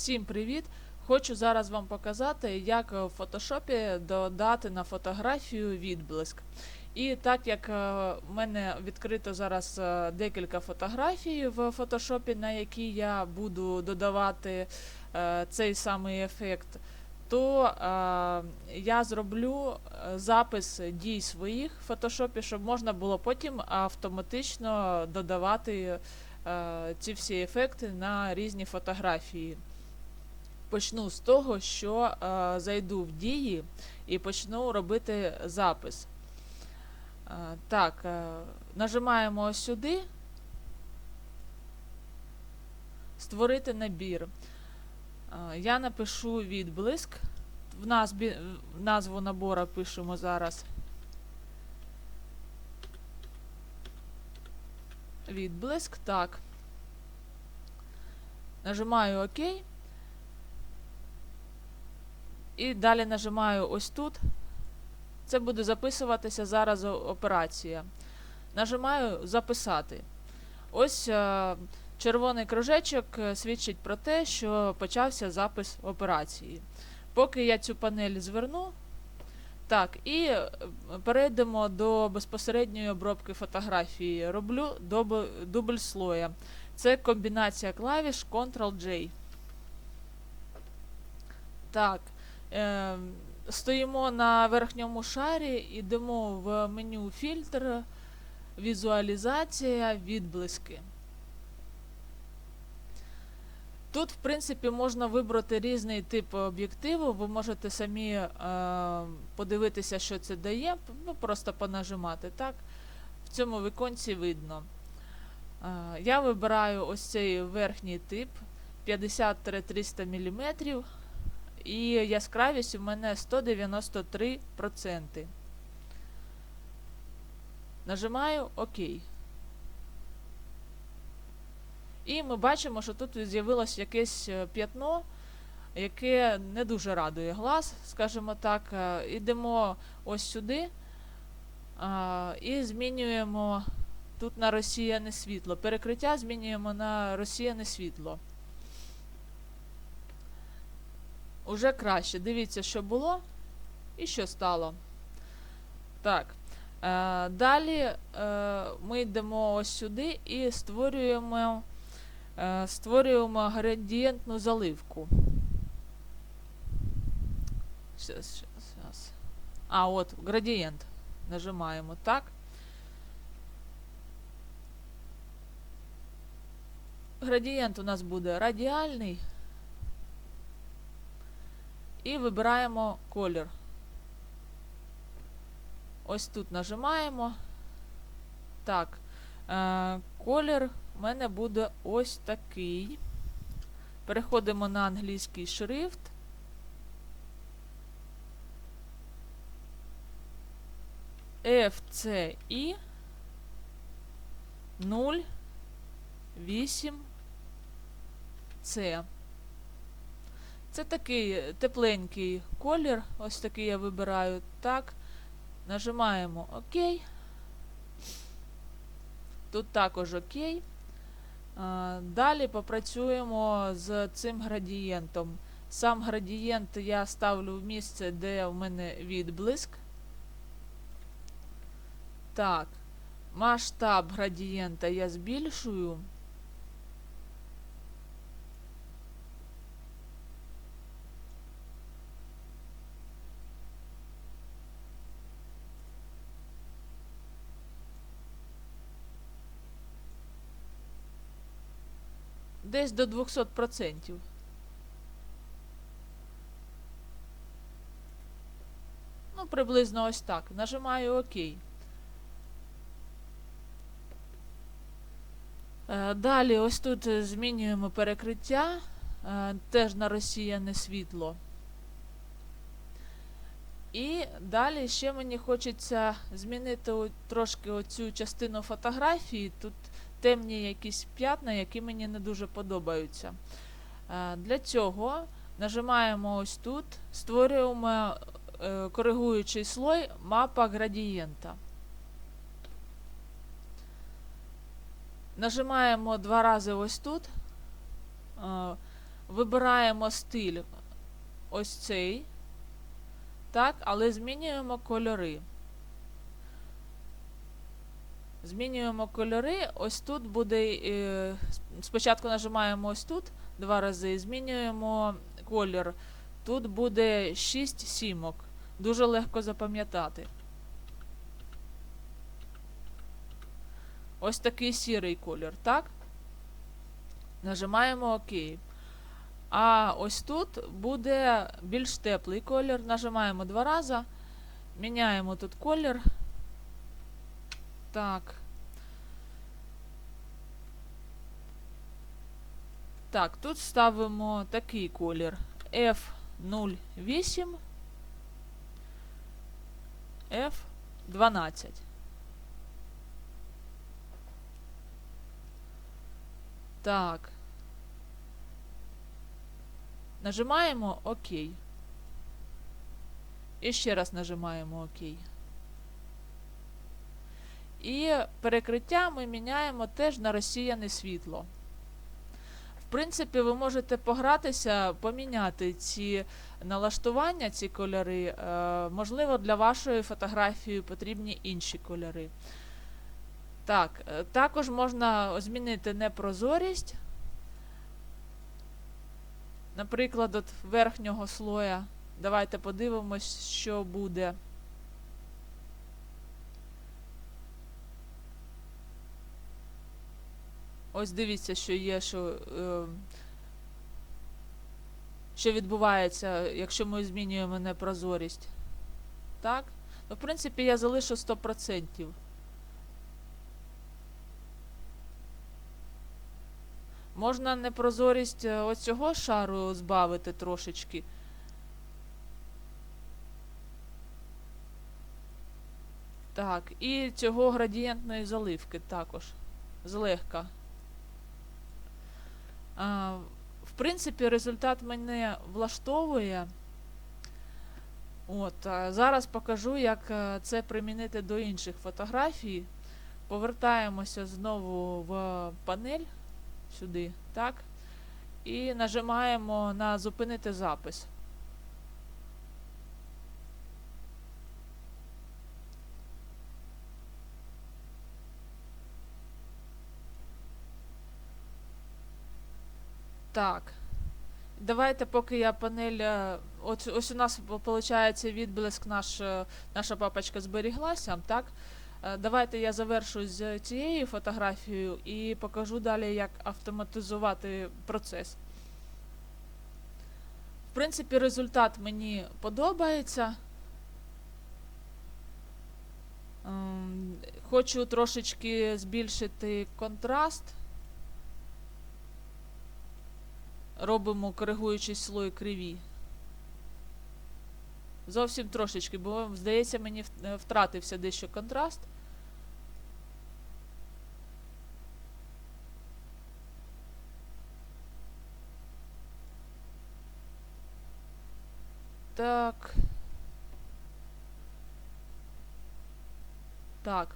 Всім привіт! Хочу зараз вам показати, як в фотошопі додати на фотографію відблиск. І так як е, в мене відкрито зараз е, декілька фотографій в фотошопі, на які я буду додавати е, цей самий ефект, то я зроблю запис дій своїх в фотошопі, щоб можна було потім автоматично додавати ці всі ефекти на різні фотографії. Почну з того, що е, зайду в дії і почну робити запис. Е, так, е, нажимаємо ось сюди. Створити набір. Е, я напишу відблиск. В, в назву набора пишемо зараз. Відблиск. Так. Нажимаю ОК. І далі нажимаю ось тут. Це буде записуватися зараз операція. Нажимаю записати. Ось е, червоний кружечок е, свідчить про те, що почався запис операції. Поки я цю панель зверну. Так, і е, перейдемо до безпосередньої обробки фотографії. Роблю дубл, дубль слоя. Це комбінація клавіш Ctrl-J. Так. Е, стоїмо на верхньому шарі, йдемо в меню фільтр, візуалізація, відблиски. Тут, в принципі, можна вибрати різний тип об'єктиву. Ви можете самі е, подивитися, що це дає, ну, просто понажимати. Так? В цьому віконці видно. Е, я вибираю ось цей верхній тип 50-300 мм. І яскравість у мене 193%. Нажимаю ОК. І ми бачимо, що тут з'явилось якесь е, п'ятно, яке не дуже радує глаз, скажімо так. Е, Ідемо ось сюди і змінюємо тут на розсіяне світло. Перекриття змінюємо на розсіяне світло. Уже краще. Дивіться, що було і що стало. Так. Е, далі е, ми йдемо ось сюди і створюємо, е, створюємо градієнтну заливку. Щас, щас. А, от, градієнт. Нажимаємо так. Градієнт у нас буде радіальний. І вибираємо колір. Ось тут нажимаємо. Так. Е, колір у мене буде ось такий. Переходимо на англійський шрифт. FCI 08 C. Це такий тепленький колір. Ось такий я вибираю. Так. Нажимаємо ОК. Тут також ОК. Далі попрацюємо з цим градієнтом. Сам градієнт я ставлю в місце, де в мене відблиск. Так. Масштаб градієнта я збільшую. Десь до 200%. Ну, приблизно ось так. Нажимаю ОК. Е, Далі ось тут змінюємо перекриття, е, теж на розсіяне світло. І далі ще мені хочеться змінити трошки оцю частину фотографії. Тут темні якісь п'ятна, які мені не дуже подобаються. Е, Для цього нажимаємо ось тут, створюємо е, коригуючий слой мапа градієнта. Нажимаємо два рази ось тут. Е, Вибираємо стиль ось цей. Так, але змінюємо кольори. Змінюємо кольори. Ось тут буде. е, Спочатку нажимаємо ось тут два рази, змінюємо колір. Тут буде 6 сімок. Дуже легко запам'ятати. Ось такий сірий колір, так? Нажимаємо ОК. А ось тут буде більш теплий колір. Нажимаємо два рази. Міняємо тут колір. Так. Так, тут ставимо такий колір F08, F12. Так. Нажимаємо ОК. І ще раз нажимаємо ОК. І перекриття ми міняємо теж на розсіяне світло. В принципі, ви можете погратися, поміняти ці налаштування, ці кольори. Е, можливо, для вашої фотографії потрібні інші кольори. Так, е, також можна змінити непрозорість. Наприклад, от верхнього слоя. Давайте подивимось, що буде. Ось дивіться, що є, що, е, що відбувається, якщо ми змінюємо непрозорість. Так? Ну, в принципі, я залишу 100%. Можна непрозорість е, оцього шару збавити трошечки. Так, і цього градієнтної заливки також. Злегка. В принципі, результат мене влаштовує. От, Зараз покажу, як е, це примінити до інших фотографій. Повертаємося знову в панель сюди, так? І нажимаємо на зупинити запис. Так. Давайте, поки я панель. е, Ось, ось у нас виходить відблиск, наш, е, наша папочка зберіглася. так? Е, Давайте я завершу з цією фотографією і покажу далі, як автоматизувати процес. В принципі, результат мені подобається. Ем, Хочу трошечки збільшити контраст. Робимо коригуючий слой криві. Зовсім трошечки, бо, здається, мені е, втратився дещо контраст. Так. Так.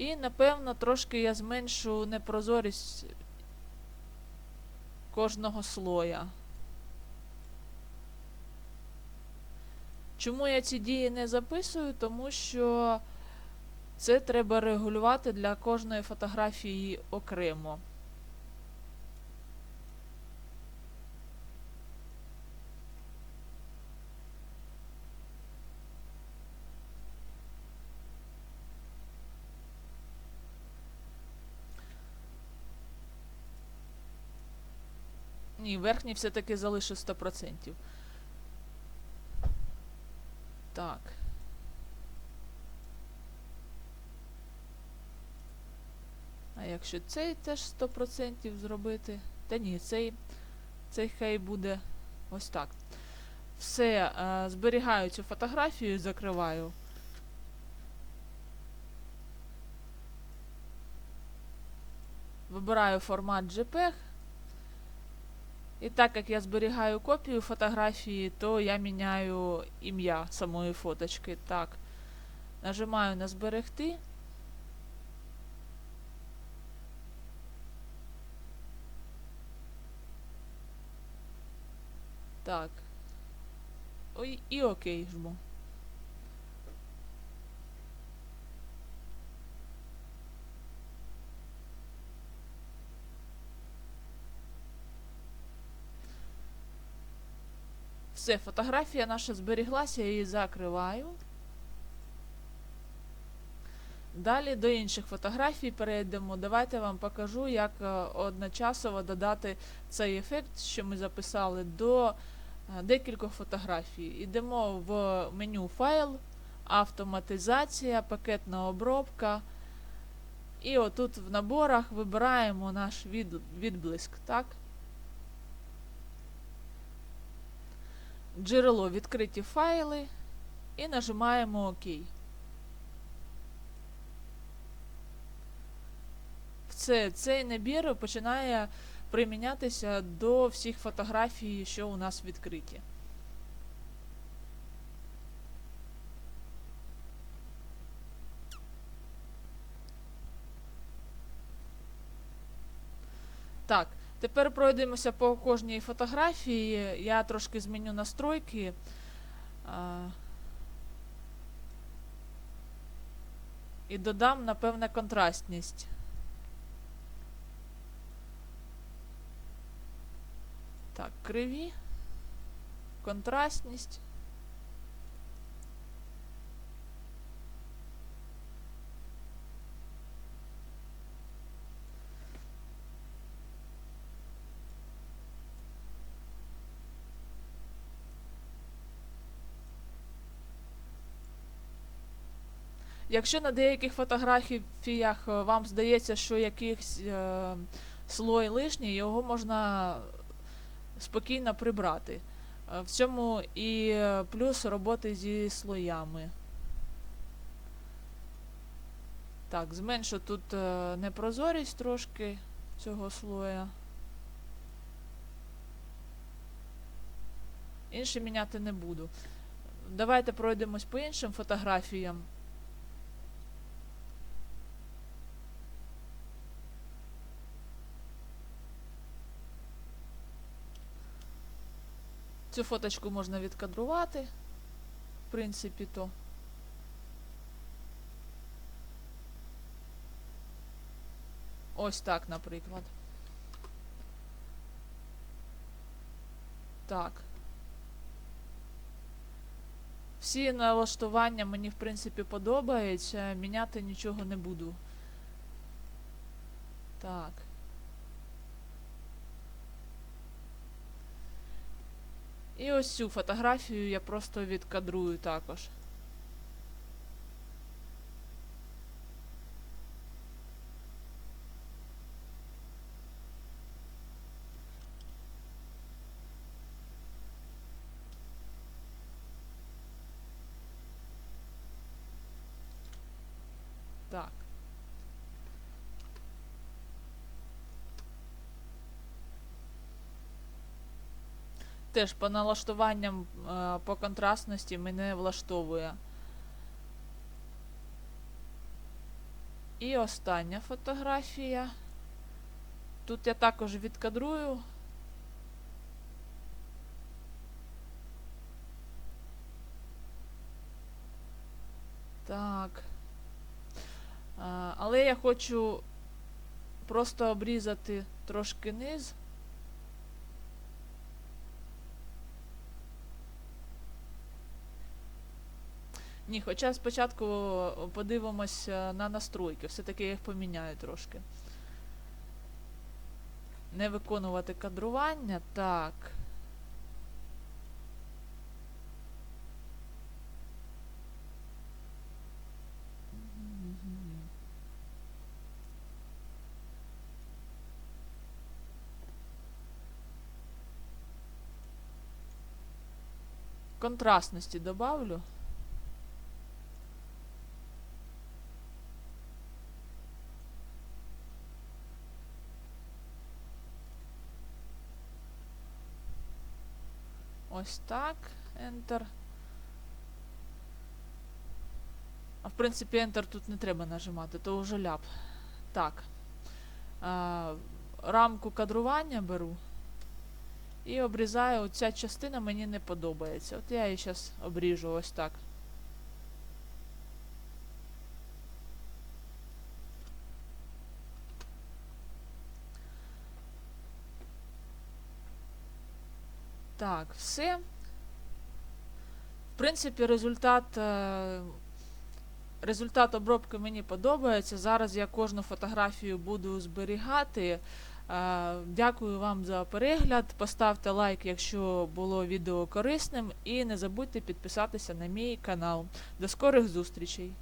І, напевно, трошки я зменшу непрозорість кожного слоя. Чому я ці дії не записую? Тому що це треба регулювати для кожної фотографії окремо. Ні, верхній все-таки залишу 100%. Так. А якщо цей теж 100% зробити. Та ні, цей, цей хай буде ось так. Все, е, зберігаю цю фотографію, закриваю. Вибираю формат JPEG. І так як я зберігаю копію фотографії, то я міняю ім'я самої фоточки. Так. Нажимаю на зберегти. Так. Ой, і окей жму. Все, фотографія наша зберіглася, я її закриваю. Далі до інших фотографій перейдемо. Давайте вам покажу, як е, одночасово додати цей ефект, що ми записали, до е, декількох фотографій. Йдемо в меню файл, автоматизація, пакетна обробка. І отут в наборах вибираємо наш відблиск. Так? Джерело відкриті файли і нажимаємо ОК. Це, цей набір починає примінятися до всіх фотографій, що у нас відкриті. Так, тепер пройдемося по кожній фотографії. Я трошки зміню настройки. І додам, напевне, контрастність. Так, криві, контрастність. Якщо на деяких фотографіях е, вам здається, що якийсь е, слой лишній, його можна спокійно прибрати. Е, В цьому і плюс роботи зі слоями. Так, зменшу тут е, непрозорість трошки цього слоя. Інші міняти не буду. Давайте пройдемось по іншим фотографіям. Цю фоточку можна відкадрувати, в принципі, то. Ось так, наприклад. Так. Всі налаштування мені, в принципі, подобаються. Міняти нічого не буду. Так. І ось цю фотографію я просто відкадрую також. Так. Теж по налаштуванням е, по контрастності мене влаштовує. І остання фотографія. Тут я також відкадрую. Так. Але я хочу просто обрізати трошки низ. Ні, хоча спочатку подивимось е, на настройки. Все-таки я їх поміняю трошки. Не виконувати кадрування. Так. Контрастності добавлю. Ось так. Enter. А в принципі, Enter тут не треба нажимати, то вже ляп. Так. А, рамку кадрування беру. І обрізаю, оця частина мені не подобається. От я її зараз обріжу ось так. Так, все. В принципі, результат, е, результат обробки мені подобається. Зараз я кожну фотографію буду зберігати. Е, Дякую вам за перегляд. Поставте лайк, якщо було відео корисним, і не забудьте підписатися на мій канал. До скорих зустрічей!